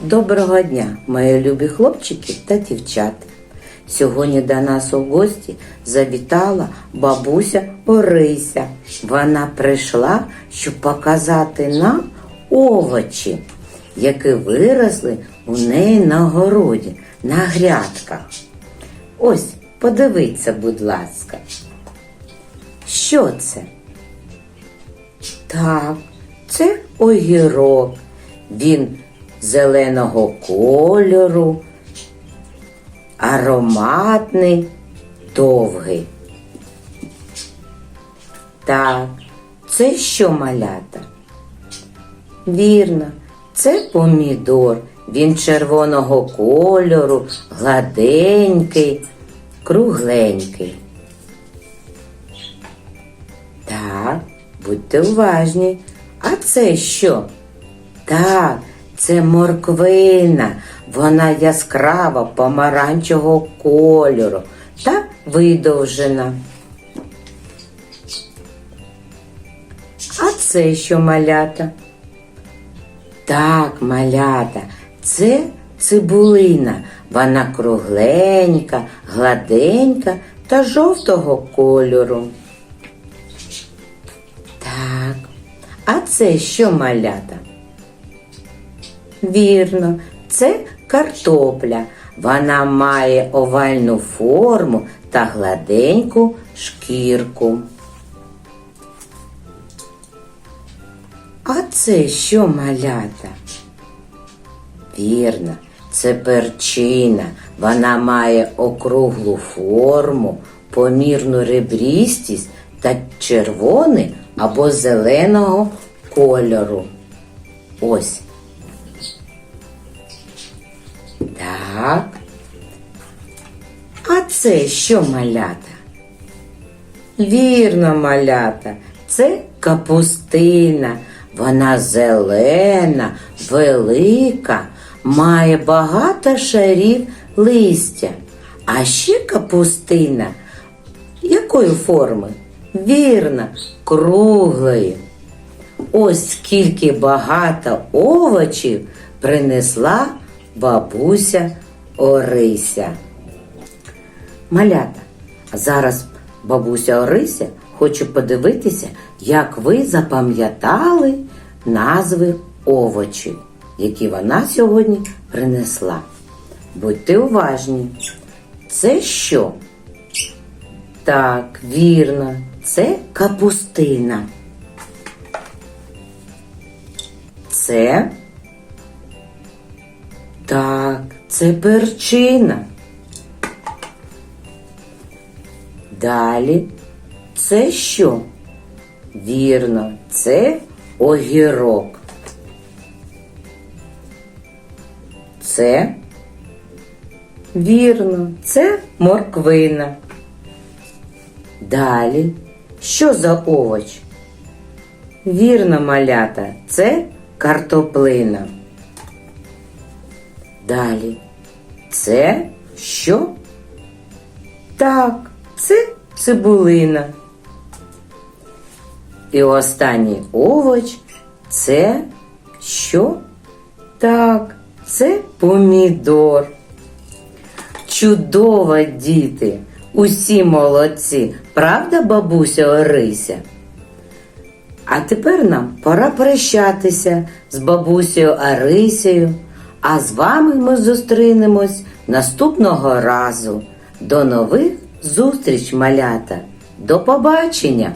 Доброго дня, мої любі хлопчики та дівчата. Сьогодні до нас у гості завітала бабуся Орися. Вона прийшла, щоб показати нам овочі, які виросли у неї на городі, на грядках. Ось, подивіться, будь ласка. Що це? Так, це огірок. Він зеленого кольору, ароматний, довгий. Так, це що малята? Вірно, це помідор. Він червоного кольору, гладенький, кругленький. Так, будьте уважні. А це що? Так, це морквина. Вона яскрава помаранчевого кольору та видовжена. А це що малята? Так, малята, це цибулина. Вона кругленька, гладенька та жовтого кольору. Так, а це що малята? Вірно, це картопля. Вона має овальну форму та гладеньку шкірку. А це що малята? Вірно, це перчина. Вона має округлу форму, помірну ребрістість та червоний або зеленого кольору. Ось. Так. А це що малята? Вірно, малята, це капустина. Вона зелена, велика, має багато шарів листя. А ще капустина якої форми? Вірно, круглої. Ось скільки багато овочів принесла бабуся Орися. Малята, а зараз бабуся Орися хоче подивитися, як ви запам'ятали назви овочів, які вона сьогодні принесла. Будьте уважні. Це що? Так, вірно, це капустина. Це так, це перчина. Далі це що? Вірно, це огірок. Це вірно, це морквина. Далі, що за овоч? Вірно, малята, це картоплина. Далі. Це що? Так, це цибулина. І останній овоч це що? Так, це помідор. Чудово, діти! Усі молодці, правда, бабуся Орися? А тепер нам пора прощатися з бабусею Арисею. А з вами ми зустрінемось наступного разу. До нових зустріч, малята. До побачення!